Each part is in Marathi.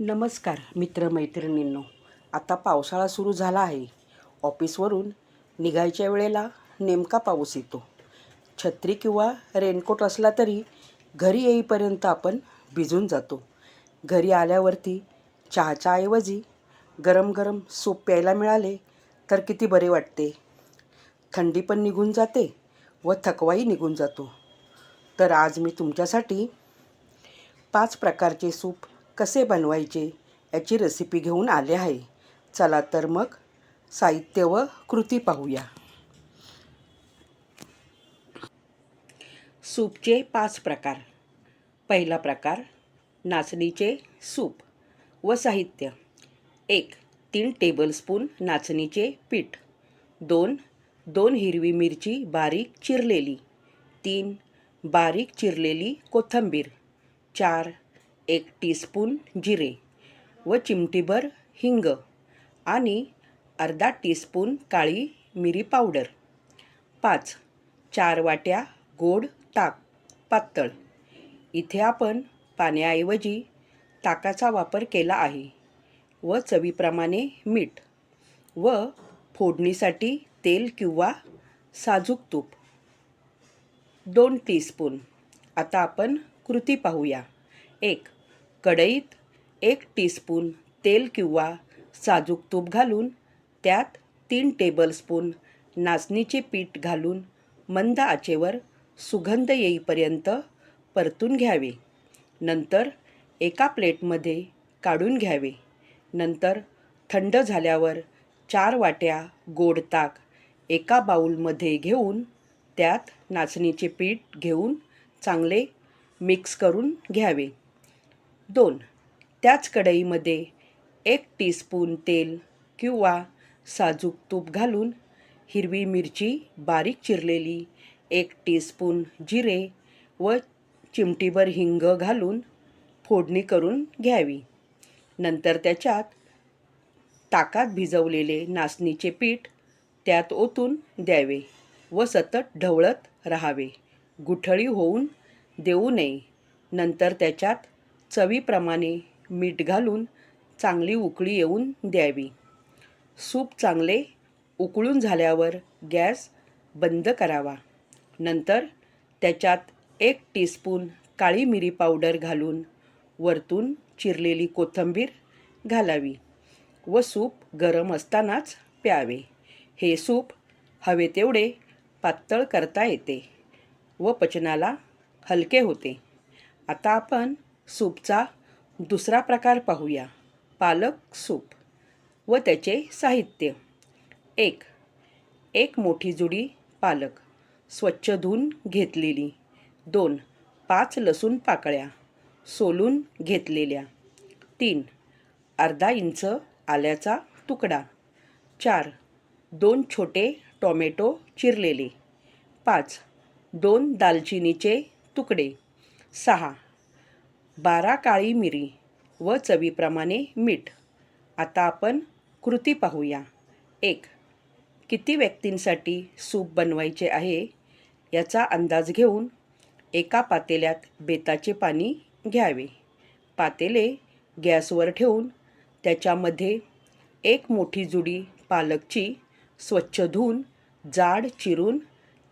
नमस्कार मित्रमैत्रिणींनो. आता पावसाळा सुरू झाला आहे. ऑफिसवरून निघायच्या वेळेला नेमका पाऊस येतो. छत्री किंवा रेनकोट असला तरी घरी येईपर्यंत आपण भिजून जातो. घरी आल्यावरती चहाच्या ऐवजी गरम गरम सूप प्यायला मिळाले तर किती बरे वाटते? थंडी पण निघून जाते व थकवाही निघून जातो. तर आज मी तुमच्यासाठी पाच प्रकारचे सूप कसे बनवायचे याची रेसिपी घेऊन आले आहे. चला तर मग साहित्य व कृती पाहूया. सूपचे पाच प्रकार. पहिला प्रकार नाचणीचे सूप व साहित्य. एक तीन टेबलस्पून नाचणीचे पीठ. दोन दोन हिरवी मिरची बारीक चिरलेली. तीन बारीक चिरलेली कोथिंबीर. चार एक टीस्पून जिरे व चिमटीभर हिंग आणि अर्धा टीस्पून काळी मिरी पावडर पाच चार वाट्या गोड ताक पातळ. इथे आपण पाण्याऐवजी ताकाचा वापर केला आहे व चवीप्रमाणे मीठ व फोडणीसाठी तेल किंवा साजूक तूप. दोन टीस्पून आता आपण कृती पाहूया. एक कढईत एक टीस्पून तेल किंवा साजूक तूप घालून त्यात तीन टेबलस्पून नाचणीचे पीठ घालून मंद आचेवर सुगंध येईपर्यंत परतून घ्यावे. नंतर एका प्लेटमध्ये काढून घ्यावे. नंतर थंड झाल्यावर चार वाट्या गोड ताक एका बाऊलमध्ये घेऊन त्यात नाचणीचे पीठ घेऊन चांगले मिक्स करून घ्यावे. दोन. त्याच कढईमध्ये एक टीस्पून तेल किंवा साजूक तूप घालून हिरवी मिरची बारीक चिरलेली एक टीस्पून जिरे व चिमटीभर हिंग घालून फोडणी करून घ्यावी. नंतर त्याच्यात ताकात भिजवलेले नाचणीचे पीठ त्यात ओतून द्यावे व सतत ढवळत राहावे. गुठळी होऊन देऊ नये. नंतर त्याच्यात चवीप्रमाणे मीठ घालून चांगली उकळी येऊन द्यावी. सूप चांगले उकळून झाल्यावर गॅस बंद करावा. नंतर त्याच्यात एक टीस्पून काळी मिरी पावडर घालून वरतून चिरलेली कोथिंबीर घालावी व सूप गरम असतानाच प्यावे. हे सूप हवे तेवढे पातळ करता येते व पचनाला हलके होते. आता आपण सूपचा दुसरा प्रकार पाहूया. पालक सूप व त्याचे साहित्य. एक एक मोठी जुडी पालक स्वच्छ धुवून घेतलेली. दोन पाच लसूण पाकळ्या सोलून घेतलेल्या. तीन अर्धा इंच आल्याचा तुकडा. चार दोन छोटे टोमॅटो चिरलेले. पाच दोन दालचिनीचे तुकडे. सहा बारा काळी मिरी व चवीप्रमाणे मीठ. आता आपण कृती पाहूया. एक किती व्यक्तींसाठी सूप बनवायचे आहे याचा अंदाज घेऊन एका पातेल्यात बेताचे पाणी घ्यावे. पातेले गॅसवर ठेवून त्याच्यामध्ये एक मोठी जुडी पालकची स्वच्छ धुवून जाड चिरून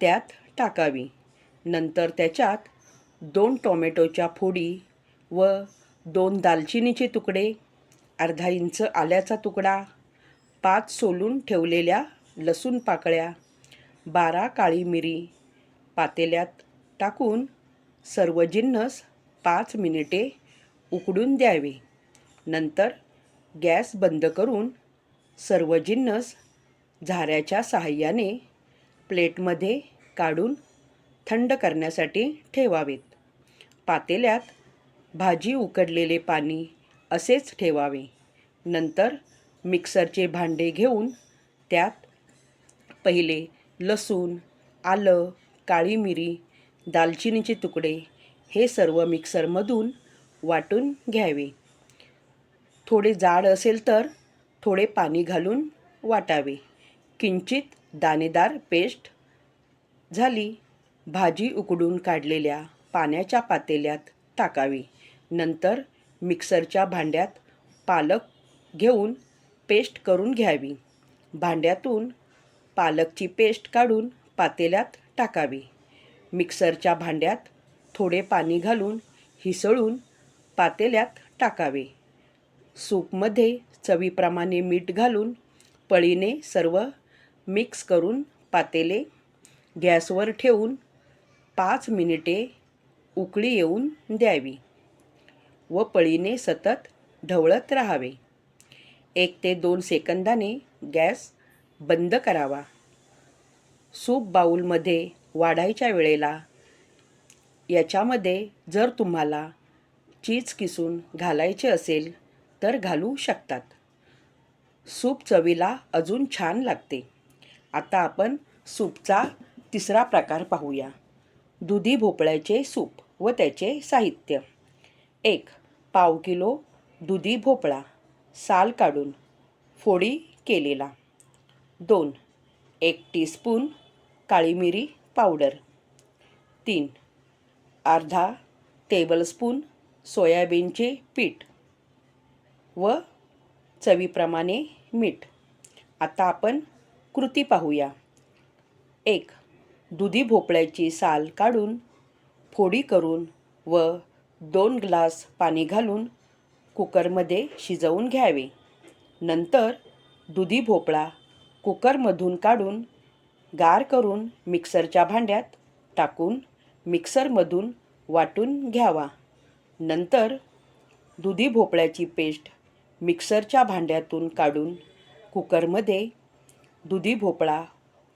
त्यात टाकावी. नंतर त्याच्यात दोन टोमॅटोच्या फोडी व दोन दालचिनीचे तुकडे अर्धा इंच आल्याचा तुकडा पाच सोलून ठेवलेल्या लसूण पाकळ्या बारा काळी मिरी पातेल्यात टाकून सर्व जिन्नस पाच मिनिटे उकडून द्यावे. नंतर गॅस बंद करून सर्व जिन्नस झाऱ्याच्या सहाय्याने प्लेटमध्ये काढून थंड करण्यासाठी ठेवावेत. पातेल्यात भाजी उकडलेले पाणी असेच ठेवावे. नंतर मिक्सरचे भांडे घेऊन त्यात पहिले लसूण आलं काळी मिरी दालचिनीचे तुकडे हे सर्व मिक्सरमधून वाटून घ्यावे. थोडे जाड असेल तर थोडे पाणी घालून वाटावे. किंचित दाणेदार पेस्ट झाली. भाजी उकडून काढलेल्या पाण्याच्या पातेल्यात टाकावी. नंतर मिक्सरच्या भांड्यात पालक घेऊन पेस्ट करून घ्यावी. भांड्यातून पालकची पेस्ट काढून पातेल्यात टाकावी. मिक्सरच्या भांड्यात थोडे पाणी घालून हिसळून पातेल्यात टाकावे. सूपमध्ये चवीप्रमाणे मीठ घालून पळीने सर्व मिक्स करून पातेले गॅसवर ठेवून पाच मिनिटे उकळी येऊन द्यावी. व पळीने सतत ढवळत राहावे. एक ते दोन सेकंदाने गॅस बंद करावा. सूप बाऊलमध्ये वाढायच्या वेळेला याच्यामध्ये जर तुम्हाला चीज किसून घालायचे असेल तर घालू शकतात. सूप चवीला अजून छान लागते. आता आपण सूपचा तिसरा प्रकार पाहूया. दुधी भोपळ्याचे सूप व त्याचे साहित्य. एक पाव किलो दुधी भोपळा साल काढून फोडी केलेला. दोन एक टीस्पून काळी मिरी पावडर तीन अर्धा टेबलस्पून सोयाबीनचे पीठ व चवीप्रमाणे मीठ. आता आपण कृती पाहूया. एक दुधी भोपळ्याची साल काढून फोडी करून व दोन ग्लास पाणी घालून कुकरमध्ये शिजवून घ्यावे. नंतर दुधी भोपळा कुकरमधून काढून गार करून मिक्सरच्या भांड्यात टाकून मिक्सरमधून वाटून घ्यावा. नंतर दुधी भोपळ्याची पेस्ट मिक्सरच्या भांड्यातून काढून कुकरमध्ये दुधी भोपळा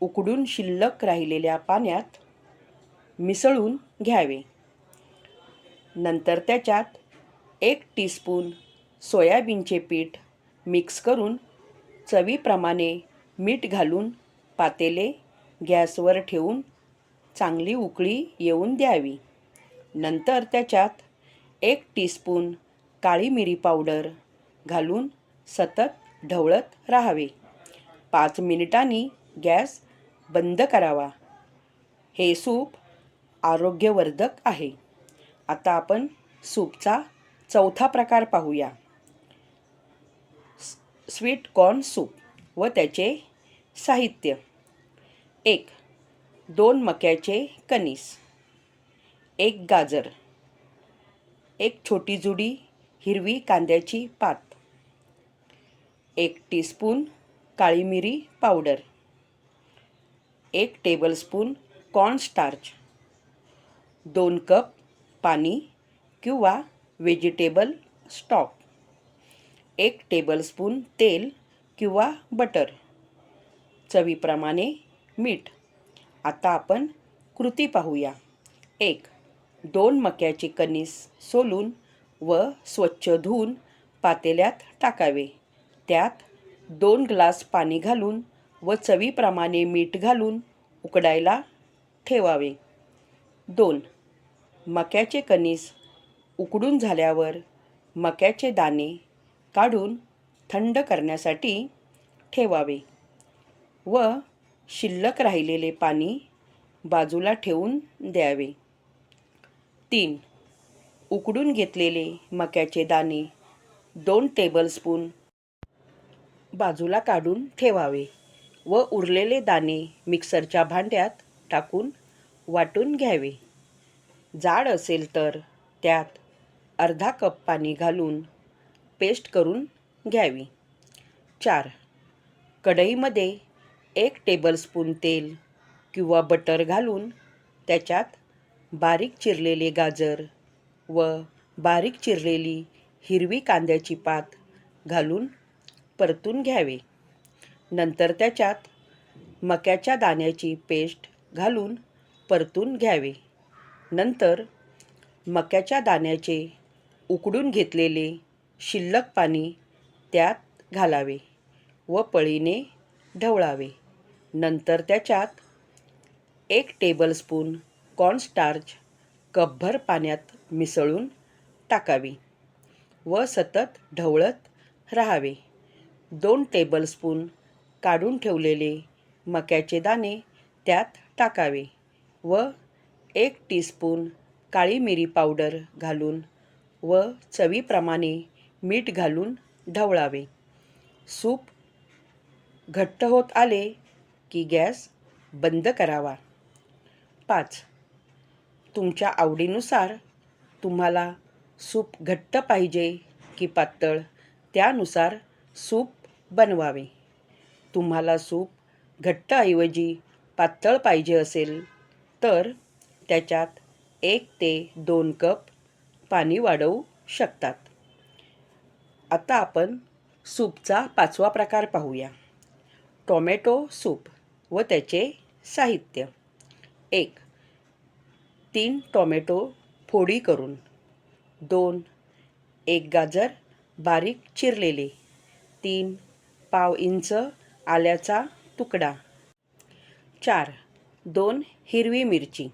उकडून शिल्लक राहिलेल्या पाण्यात मिसळून घ्यावे. नंतर त्याच्यात एक टीस्पून सोयाबीनचे पीठ मिक्स करून चवीप्रमाणे मीठ घालून पातेले गॅसवर ठेवून चांगली उकळी येऊन द्यावी. नंतर त्याच्यात एक टीस्पून काळी मिरी पावडर घालून सतत ढवळत राहावे. पाच मिनिटांनी गॅस बंद करावा. हे सूप आरोग्यवर्धक आहे. आता आपण सूपचा चौथा प्रकार पाहूया. स्वीट कॉर्न सूप व त्याचे साहित्य. एक दोन मक्याचे कणीस. एक गाजर. एक छोटी जुडी हिरवी कांद्याची पात. एक टीस्पून काळी मिरी पावडर. एक टेबलस्पून कॉर्नस्टार्च दोन कप पाणी किंवा व्हेजिटेबल स्टॉक. एक टेबलस्पून तेल किंवा बटर. चवीप्रमाणे मीठ. आता आपण कृती पाहूया. एक दोन मक्याचे कणीस सोलून व स्वच्छ धुवून पातेल्यात टाकावे. त्यात दोन ग्लास पाणी घालून व चवीप्रमाणे मीठ घालून उकडायला ठेवावे. दोन मक्याचे कणीस उकडून झाल्यावर मक्याचे दाणे काढून थंड करण्यासाठी ठेवावे व शिल्लक राहिलेले पाणी बाजूला ठेवून द्यावे. तीन. उकडून घेतलेले मक्याचे दाणे दोन टेबलस्पून बाजूला काढून ठेवावे व उरलेले दाणे मिक्सरच्या भांड्यात टाकून वाटून घ्यावे. जाड असेल तर त्यात अर्धा कप पाणी घालून पेस्ट करून घ्यावी. चार. कढईमध्ये एक टेबलस्पून तेल किंवा बटर घालून त्याच्यात बारीक चिरलेले गाजर व बारीक चिरलेली हिरवी कांद्याची पात घालून परतून घ्यावे. नंतर त्याच्यात मक्याच्या दाण्याची पेस्ट घालून परतून घ्यावे. नंतर मक्याच्या दाण्याचे उकडून घेतलेले शिल्लक पाणी त्यात घालावे व पळीने ढवळावे. नंतर त्याच्यात एक टेबलस्पून कॉर्नस्टार्च कपभर पाण्यात मिसळून टाकावी व सतत ढवळत राहावे. दोन टेबलस्पून काढून ठेवलेले मक्याचे दाणे त्यात टाकावे व एक टीस्पून काळी मिरी पावडर घालून व चवीप्रमाणे मीठ घालून ढवळावे. सूप घट्ट होत आले की गॅस बंद करावा. पाच. तुमच्या आवडीनुसार तुम्हाला सूप घट्ट पाहिजे की पातळ त्यानुसार सूप बनवावे. तुम्हाला सूप घट्टऐवजी पातळ पाहिजे असेल तर त्याच्यात एक ते दोन कप पाणी वाढवू शकतात. आता आपण सूपचा पाचवा प्रकार पाहूया. टोमॅटो सूप व त्याचे साहित्य. एक तीन टोमॅटो फोडी करून. दोन एक गाजर बारीक चिरलेले. तीन पाव इंच आल्याचा तुकडा. चार दोन हिरवी मिरची.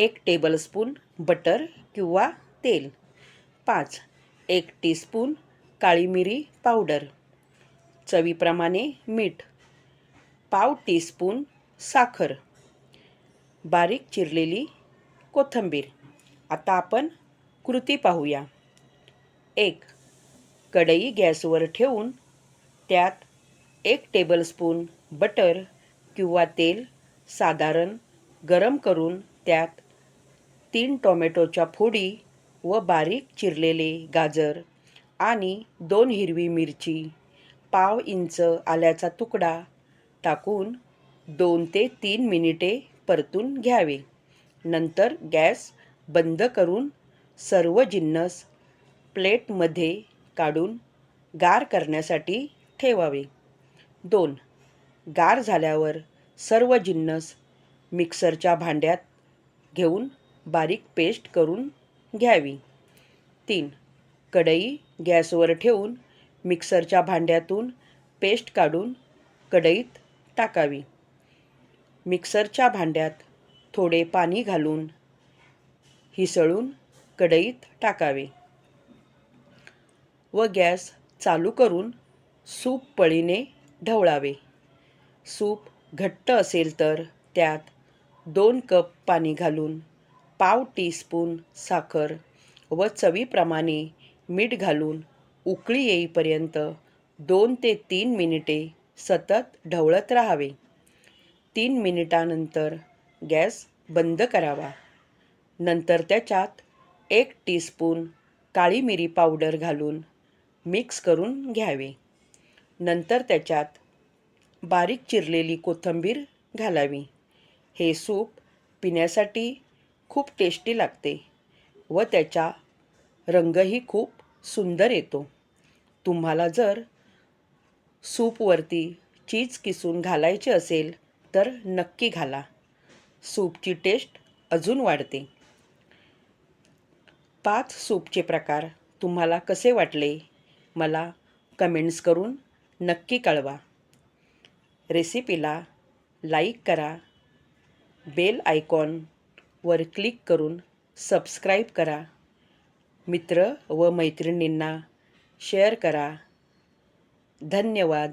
एक टेबलस्पून बटर किंवा तेल. पाच एक टीस्पून काळी मिरी पावडर चवीप्रमाणे मीठ. पाव टीस्पून साखर. बारीक चिरलेली कोथिंबीर. आता आपण कृती पाहूया. एक कढई गॅसवर ठेवून त्यात एक टेबलस्पून बटर किंवा तेल साधारण गरम करून त्यात तीन टोमॅटोच्या फोडी व बारीक चिरलेले गाजर आणि दोन हिरवी मिरची पाव इंच आल्याचा तुकडा टाकून दोन ते तीन मिनिटे परतून घ्यावे. नंतर गॅस बंद करून सर्व जिन्नस प्लेटमध्ये काढून गार करण्यासाठी ठेवावे. दोन. गार झाल्यावर सर्व जिन्नस मिक्सरच्या भांड्यात घेऊन बारीक पेस्ट करून घ्यावी. तीन कढई गॅसवर ठेवून मिक्सरच्या भांड्यातून पेस्ट काढून कढईत टाकावी. मिक्सरच्या भांड्यात थोडे पाणी घालून हिसळून कढईत टाकावे. व गॅस चालू करून सूप पळीने ढवळावे. सूप घट्ट असेल तर त्यात दोन कप पाणी घालून पाव टीस्पून साखर व चवीप्रमाणे मीठ घालून उकळी येईपर्यंत दोन ते तीन मिनिटे सतत ढवळत राहावे. तीन मिनिटानंतर गॅस बंद करावा. नंतर त्याच्यात एक टीस्पून काळी मिरी पावडर घालून मिक्स करून घ्यावे. नंतर त्याच्यात बारीक चिरलेली कोथिंबीर घालावी. हे सूप पिण्यासाठी खूप टेस्टी लागते व त्याचा रंगही खूप सुंदर येतो. तुम्हाला जर सूपवरती चीज किसून घालायचे असेल तर नक्की घाला. सूपची टेस्ट अजून वाढते. पाच सूपचे प्रकार तुम्हाला कसे वाटले मला कमेंट्स करून नक्की कळवा. रेसिपीला लाईक करा. बेल आयकॉन वर क्लिक करून सबस्क्राईब करा. मित्र व मैत्रिणींना शेअर करा. धन्यवाद.